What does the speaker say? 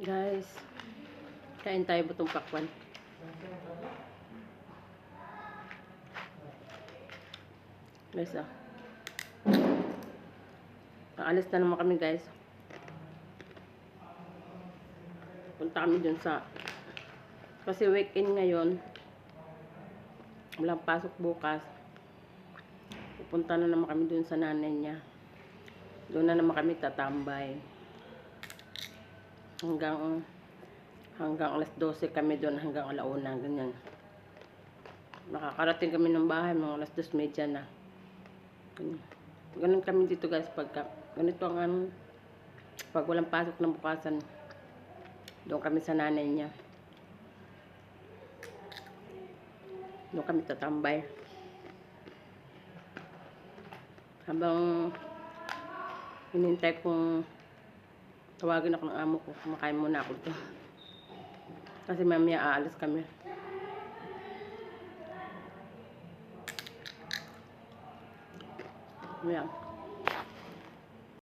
Guys, kain tayo butong pakwan. Guys, ah. Aalis na naman kami, guys. Punta kami dun sa... Kasi weekend ngayon. Walang pasok bukas. Pupunta na naman kami dun sa nanay niya. Doon na naman kami tatambay. Hanggang hanggang alas 12 kami doon hanggang alauna ganyan. Nakakarating kami ng bahay mga alas 2.30 na. Ganyan. Ganun kami dito guys pagka ganito ang ano, pag walang pasok ng bukasan doon kami sa nanay niya. Doon kami tatambay. Habang hinintay kong tawagin ako ng amo ko, kumakain muna ako dito. Kasi mamaya aalis kami. Ayan.